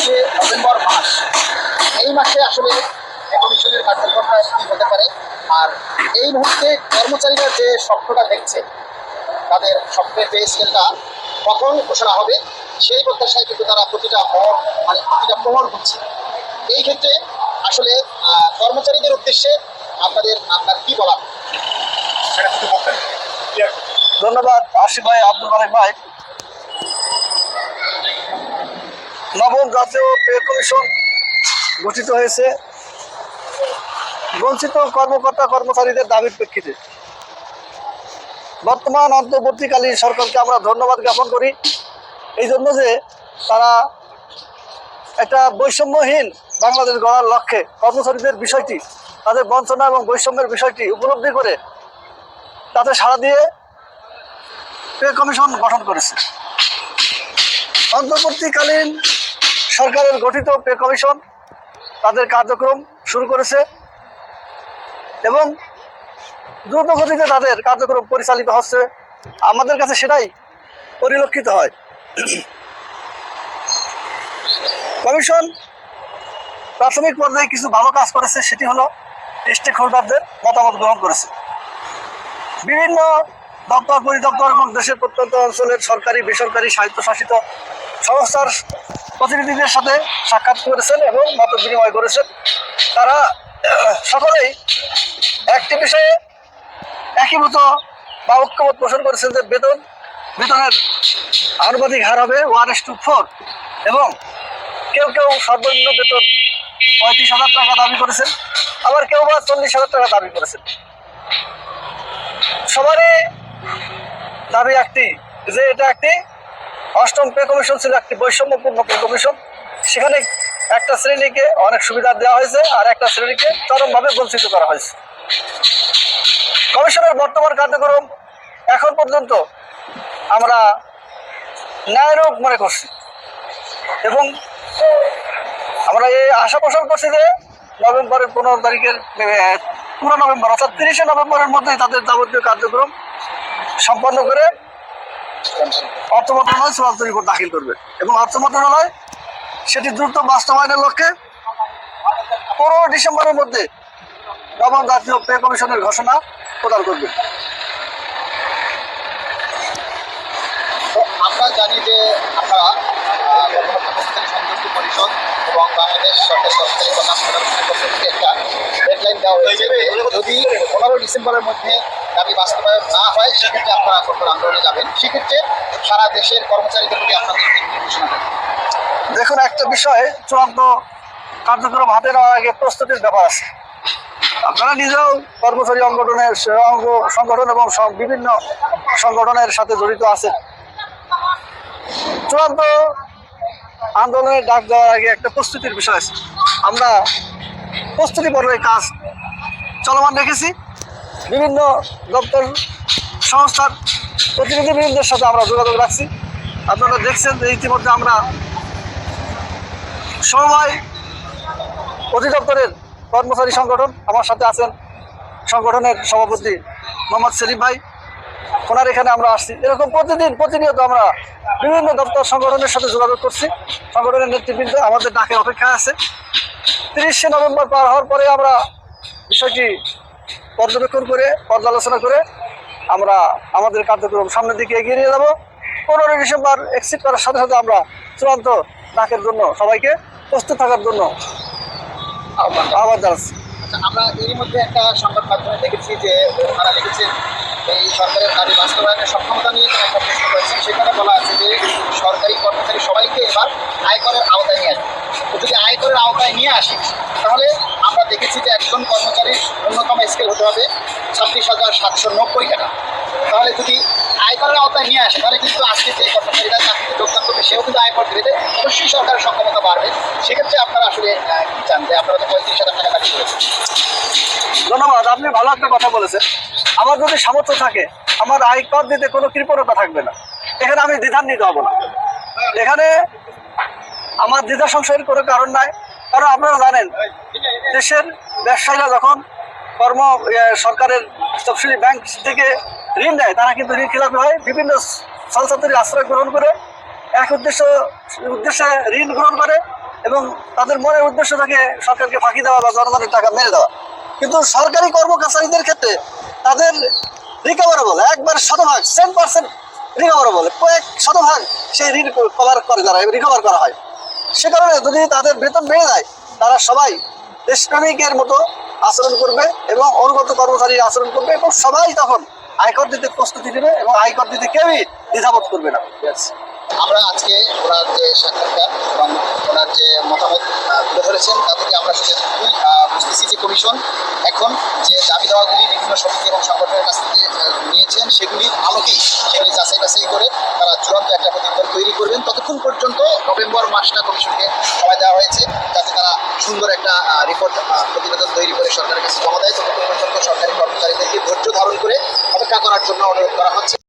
যে নভেম্বর মাস এই মাসে আসলে কমিশনের কার্যক্রমটা কি হতে পারে। আর এই মুহূর্তে কর্মচারীরা যে স্বপ্নটা দেখছে তাদের স্বপ্নের পে স্কেলটা কখন ঘোষণা হবে সেই প্রত্যাশায় কিন্তু তারা প্রতিটা মহর মানে প্রতিটা প্রহর হচ্ছে এই ক্ষেত্রে আসলে আহ, কর্মচারীদের উদ্দেশ্যে আপনাদের আপনার কি বলা সেটা ধন্যবাদ। আশিফ ভাই আব্দুল মালিক ভাই। নবম জাতীয় পে কমিশন গঠিত হয়েছে। বঞ্চিত কর্মকর্তা কর্মচারীদের দাবির প্রেক্ষিতে। বর্তমান অন্তর্বর্তীকালীন সরকারকে আমরা ধন্যবাদ জ্ঞাপন করি। এই জন্য যে তারা একটা বৈষম্যহীন বাংলাদেশ গড়ার লক্ষ্যে কর্মচারীদের বিষয়টি, তাদের বঞ্চনা এবং বৈষম্যের বিষয়টি উপলব্ধি করে তাতে সাড়া দিয়ে পে কমিশন গঠন করেছে। অন্তর্বর্তীকালীন সরকারের গঠিত পে কমিশন তাদের কার্যক্রম শুরু করেছে এবং দ্রুত গতিতে তাদের কার্যক্রম পরিচালিত হচ্ছে। আমাদের কাছে সেটাই পরিলক্ষিত হয়। কমিশন প্রাথমিক পর্যায়ে কিছু ভালো কাজ করেছে, সেটি হলো স্টেক হোল্ডারদের মতামত গ্রহণ করেছে। বিভিন্ন দপ্তর, পরিদপ্তর এবং দেশের প্রত্যন্ত অঞ্চলের সরকারি, বেসরকারি, স্বায়ত্তশাসিত সংস্থার প্রতিনিধিদের সাথে সাক্ষাৎ করেছেন এবং মত বিনিময় করেছেন। তারা সকলেই একটি বিষয়ে একীভূত বা ঐক্যমত পোষণ করেছেন যে বেতন, বেতনের আনুপাতিক হার হবে ওয়ান এস টু ফোর এবং কেউ কেউ সর্বনিম্ন বেতন পঁয়ত্রিশ হাজার টাকা দাবি করেছেন, আবার কেউ বা চল্লিশ হাজার টাকা দাবি করেছেন। সবারই দাবি একটি, যে এটা একটি অষ্টম পে কমিশন ছিল একটি বৈষম্যপূর্ণ পে কমিশন। সেখানে একটা শ্রেণীকে অনেক সুবিধা দেওয়া হয়েছে আর একটা শ্রেণীকে চরমভাবে বঞ্চিত করা হয়েছে। কমিশনের বর্তমান কার্যক্রম এখন পর্যন্ত আমরা ন্যায়রূপ মনে করছি এবং আমরা এই আশা পোষণ করছি যে নভেম্বরের পনেরো তারিখের পুরো নভেম্বর, অর্থাৎ তিরিশে নভেম্বরের মধ্যেই তাদের যাবতীয় কার্যক্রম সম্পন্ন করে অর্থ মন্ত্রণালয় চূড়ান্ত রিপোর্ট দাখিল করবে। এবং অর্থ মন্ত্রণালয় সেটি দ্রুত বাস্তবায়নের লক্ষ্যে পনেরো ডিসেম্বরের মধ্যে নবম জাতীয় পে কমিশনের ঘোষণা প্রদান করবে। আমরা জানি যে আপনারা সংযুক্ত পরিষদ এবং বাংলাদেশ সরকারি একটা ডেডলাইন দেওয়া হয়েছে যদি পনেরো ডিসেম্বরের মধ্যে দাবি বাস্তবায়ন না হয়, সেক্ষেত্রে আপনারা কঠোর আন্দোলনে যাবেন। সেক্ষেত্রে সারা দেশের কর্মচারীদের প্রতি আপনাদের ঘোষণা দেখুন, একটা বিষয়, চূড়ান্ত কার্যক্রম হাতে নেওয়ার আগে প্রস্তুতির ব্যাপার আছে। আপনারা নিজেও কর্মচারী সংগঠনের অঙ্গ সংগঠন এবং বিভিন্ন সংগঠনের সাথে জড়িত আছেন। চূড়ান্ত আন্দোলনের ডাক দেওয়ার আগে একটা প্রস্তুতির বিষয় আছে। আমরা প্রস্তুতি পর্বের কাজ চলমান রেখেছি। বিভিন্ন দপ্তর সংস্থার প্রতিনিধিবৃন্দের সাথে আমরা যোগাযোগ রাখছি। আপনারা দেখছেন যে ইতিমধ্যে আমরা সময় অধিদপ্তরের কর্মচারী সংগঠন, আমার সাথে আছেন সংগঠনের সভাপতি মোহাম্মদ সেলিম ভাই। ওনার এখানে আমরা আসছি। এরকম প্রতিদিন, প্রতিনিয়ত আমরা বিভিন্ন দপ্তর সংগঠনের সাথে যোগাযোগ করছি। সংগঠনের নেতৃবৃন্দ আমাদের ডাকে অপেক্ষা আছে। তিরিশে নভেম্বর পার হওয়ার পরে আমরা বিষয়টি পর্যবেক্ষণ করে পর্যালোচনা করে আমরা আমাদের কার্যক্রম সামনের দিকে এগিয়ে নিয়ে যাব। পনেরোই ডিসেম্বর এক্সিট করার সাথে সাথে আমরা চূড়ান্ত ডাকের জন্য সবাইকে প্রস্তুত থাকার জন্য আহ্বান জানাচ্ছি। আচ্ছা, আমরা এরই মধ্যে একটা সংবাদ মাধ্যমে দেখেছি যে ওনারা লিখেছেন এই সরকারের দাবি বাস্তবায়নের সক্ষমতা নিয়ে তারা একটা প্রশ্ন করেছেন। সেখানে বলা আছে যে সরকারি কর্মচারী সবাইকে এবার আয়করের আওতায় নিয়ে আসবে। যদি আয়করের আওতায় নিয়ে আসি তাহলে আমরা দেখেছি যে একজন কর্মচারীর ন্যূনতম স্কেল হতে হবে ছাব্বিশ হাজার সাতশো নব্বই টাকা। তাহলে যদি আয়করের আওতায় নিয়ে আসে, তাহলে কিন্তু আজকে যে কর্মচারীরা চাকরিতে যোগদান করবে, সেও কিন্তু আয়কর দেবে অবশ্যই সরকারের সক্ষমতা বাড়বে। সেক্ষেত্রে আপনারা আসলে চান যে আপনারা তো পঁয়ত্রিশ হাজার টাকা দাবি করেছেন ধন্যবাদ, আপনি ভালো একটা কথা বলেছেন। আমার যদি সামর্থ্য থাকে, আমার আয় কর দিতে কোনো কৃপণতা থাকবে না। এখানে আমি দ্বিধার নিতে হব না। এখানে আমার দ্বিধা সংশয়ের কোনো কারণ নাই। কারণ আপনারা জানেন, দেশের ব্যবসায়ীরা যখন কর্ম সরকারের তফসিলি ব্যাংক থেকে ঋণ দেয় তারা কিন্তু ঋণ খেলাপি হয়, বিভিন্ন ছলছাত্রী আশ্রয় গ্রহণ করে। এক উদ্দেশ্য, উদ্দেশ্যে ঋণ গ্রহণ করে এবং তাদের মনের উদ্দেশ্য থাকে সরকারকে ফাঁকি দেওয়া বা জনগণের টাকা মেরে দেওয়া। কিন্তু সরকারি কর্মচারীদের ক্ষেত্রে তাদের রিকভারেবল একবার শতভাগ সেন পার্সেন্ট রিকভারেবল কয়েক শতভাগ সেই ঋণ কভার করে তারা রিকভার করা হয়। সে কারণে যদি তাদের বেতন বেড়ে যায়, তারা সবাই দেশপ্রেমিকের মতো আচরণ করবে এবং অনুগত কর্মচারী আচরণ করবে এবং সবাই তখন আয়কর দিতে প্রস্তুতি নেবে এবং আয়কর দিতে কেউই দ্বিধাবোধ করবে না। আমরা আজকে ওনার যে সাক্ষাৎকার এবং ওনার যে মতামত তুলে ধরেছেন তা থেকে আমরা বুঝতেছি যে কমিশন এখন যে দাবি দাওয়াগুলি বিভিন্ন সমিতি এবং সংগঠনের কাছ থেকে নিয়েছেন, সেগুলি আলোকেই সেগুলি যাচাই বাছাই করে তারা চূড়ান্ত একটা প্রতিবেদন তৈরি করবেন। ততক্ষণ পর্যন্ত নভেম্বর মাসটা কমিশনকে সময় দেওয়া হয়েছে, যাতে তারা সুন্দর একটা রিপোর্ট প্রতিবেদন তৈরি করে সরকারের কাছে জমা দেয়। ততক্ষণ পর্যন্ত সরকারি কর্মচারীদেরকে ধৈর্য ধারণ করে অপেক্ষা করার জন্য অনুরোধ করা হচ্ছে।